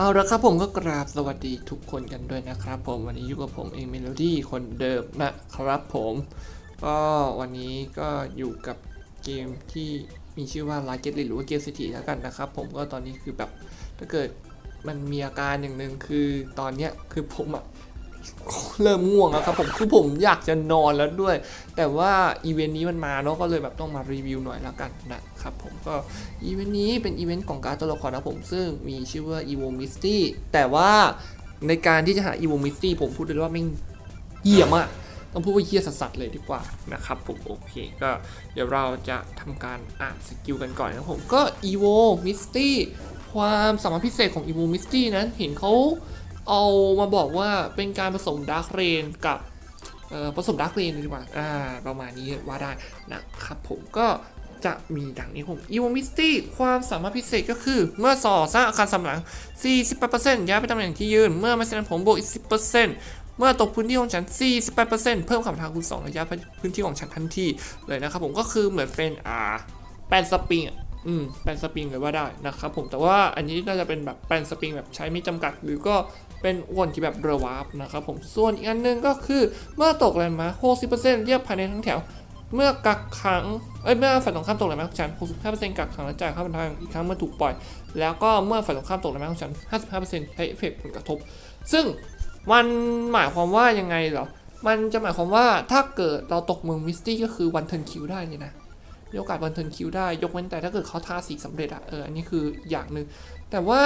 เอาละครับผมก็กราบสวัสดีทุกคนกันด้วยนะครับ ผมวันนี้อยู่กับผมเองเมโลดี้คนเดิมนะครับผมก็วันนี้ก็อยู่กับเกมที่มีชื่อว่า l a g e t หรือว่าเกมสิทีแล้วกันนะครับ ผมก็ตอนนี้คือแบบถ้าเกิดมันมีอาการอย่างหนึ่งคือตอนเนี้ยคือผมอะ เริ่มง่วงแล้วครับผมคือผมอยากจะนอนแล้วด้วย แต่ว่าอีเวนต์นี้มันมาเนาะก็เลยแบบต้องมารีวิวหน่อยแล้วกันนะครับผมก็อีเวนต์นี้เป็นอีเวนต์ของการตัวละครนะผมซึ่งมีชื่อว่า Evo Misty แต่ว่าในการที่จะหา Evo Misty ผมพูดเลยว่าแม่เหี้ยมากต้องพูดว่าเหี้ยสัสๆเลยดีกว่านะครับผมโอเคก็เดี๋ยวเราจะทำการอ่านสกิลกันก่อนนะผมก็ Evo Misty ความสามารถพิเศษของ Evo Misty นั้นเห็นเขา เอามาบอกว่าเป็นการผสม Dark Rain กับผสม Dark Rain ดีกว่าอ่าประมาณนี้ว่าได้นะครับผมก็จะมีดังนี้ผม Evo Misty ความสามารถพิเศษก็คือ เมื่อสอสร้างอาคารสำหลัง 48%ย้ายไปตำแหน่งที่ยืน เมื่อไม่แสดงผลบวกอีก 10%เมื่อตกพื้นที่ของฉัน 48%เพิ่มคำทางคูณ2ระยะพื้นที่ของฉันทันทีเลยนะครับผมก็คือเหมือนเป็นอ่าแปลนสปริงอืมแปลนสปริงเลยว่าได้นะครับผมแต่ว่าอันนี้น่าจะเป็นแบบแปลนสปริงแบบใช้ไม่จำกัดหรือก็ เป็นวนที่แบบเรวาร์ปนะครับผมส่วนอีกอันหนึงก็คือเมื่อตกแรงม้า60%เรียกภายในทั้งแถว เมื่อกักขังเอ้ยเมื่อฝ่ายตรงข้ามตกแรงม้าของฉัน65%กักขังและจ่ายค่าบรรทางอีกครั้งเมื่อถูกปล่อย แล้วก็เมื่อฝ่ายตรงข้ามตกแรงม้าของฉัน55%ใช้เอฟเฟกต์ผลกระทบ ซึ่งมันหมายความว่ายังไงเหรอมันจะหมายความว่าถ้าเกิดเราตกเมืองมิสตี้ก็คือวันเทิร์นคิวได้เนี่ยนะมีโอกาสวันเทิร์นคิวได้ ยกเว้นแต่ถ้าเกิดเขาทาสีสำเร็จอะเอออันนี้คืออย่างหนึ่งแต่ว่า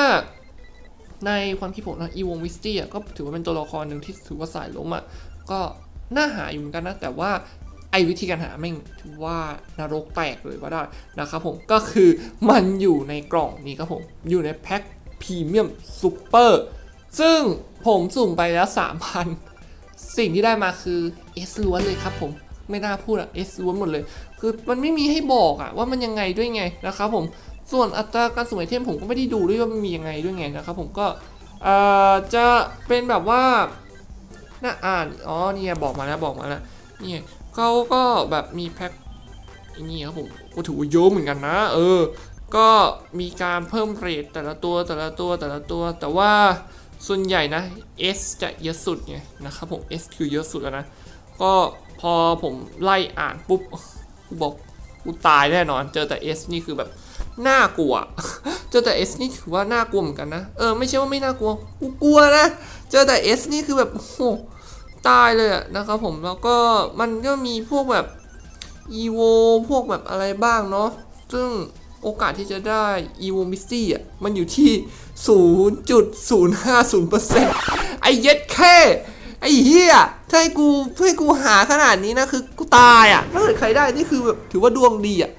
ในความคิดผมนะอีวงมิสตี้อะก็ถือว่าเป็นตัวละครหนึ่งที่ถือว่าสายล้มอะก็น่าหาอยู่เหมือนกันนะ แต่ว่าไอ้วิธีการหาแม่งถือว่านรกแตกเลยว่าได้นะครับผมก็คือมันอยู่ในกล่องนี้ครับผม อยู่ในแพ็คพรีเมียมซูเปอร์ซึ่งผมสุ่มไปแล้ว 3,000 สิ่งที่ได้มาคือ S ล้วนเลยครับผมไม่น่าพูดอะ S ล้วนหมดเลย คือมันไม่มีให้บอกอะว่ามันยังไงด้วยไงนะครับผม ส่วนอัตราการสุ่มไอเทมผมก็ไม่ได้ดูด้วยว่ามันมียังไงด้วยไงนะครับผมก็จะเป็นแบบว่าน่าอ่านอ๋อเนี่ยบอกมาแล้วบอกมาแล้วเนี่ยเขาก็แบบมีแพ็คนนี้ครับผมก็ถือว่าเยอะเหมือนกันนะ เออ ก็มีการเพิ่มเรทแต่ละตัวแต่ละตัวแต่ละตัว แต่ว่าส่วนใหญ่นะ S จะเยอะสุดไงนะครับผม S คือเยอะสุดแล้วนะ ก็พอผมไล่อ่านปุ๊บบอกกูตายแน่นอน เจอแต่ S นี่คือแบบ น่ากลัว เจอแต่ S นี่ถือว่าน่ากลัวเหมือนกันนะ เออไม่ใช่ว่าไม่น่ากลัว กูกลัวนะ เจอแต่ S นี่คือแบบโอ้โหตายเลยอะนะครับผม แล้วก็มันก็มีพวกแบบ EVO พวกแบบอะไรบ้างเนาะ ซึ่งโอกาสที่จะได้ EVO Misty อะ มันอยู่ที่ 0.050%ไอ้เย็ดแค่ไอ้เฮียถ้าให้กูให้กูหาขนาดนี้นะ คือกูตายอะถ้าเกิดใครได้นี่คือแบบถือว่าดวงดีอะ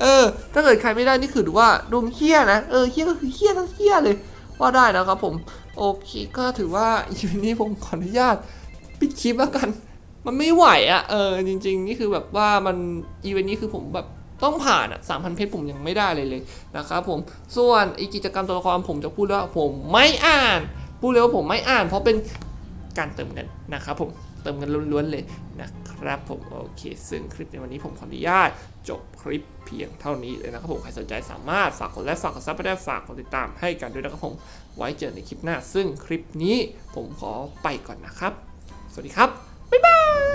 เออ ถ้าเกิดใครไม่ได้นี่คือถือว่าดวงเฮี้ยนะ เออเฮี้ยก็คือเฮี้ยทั้งเฮี้ยเลย ว่าได้นะครับผม โอเคก็ถือว่าอีพีนี้ผมขออนุญาตปิดคลิปแล้วกัน มันไม่ไหวอะเออจริง ๆ นี่คือแบบว่ามันอีเวนต์นี้คือผมแบบต้องผ่านอะสามพันเพชรผมยังไม่ได้เลยเลยนะครับผม ส่วนอีกิจกรรมตัวละครผมจะพูดว่าผมไม่อ่าน พูดเลยว่าผมไม่อ่าน เพราะเป็นการเติมเงินนะครับผม เติมกันล้วนๆเลยนะครับผมโอเค ซึ่งคลิปในวันนี้ผมขออนุญาต จบคลิปเพียงเท่านี้เลยนะครับผมใครสนใจสามารถฝากกดไลค์ฝากกดซับไปได้ฝากกดติดตามให้กันด้วยนะครับผมไว้เจอในคลิปหน้า ซึ่งคลิปนี้ผมขอไปก่อนนะครับ สวัสดีครับบ๊ายบาย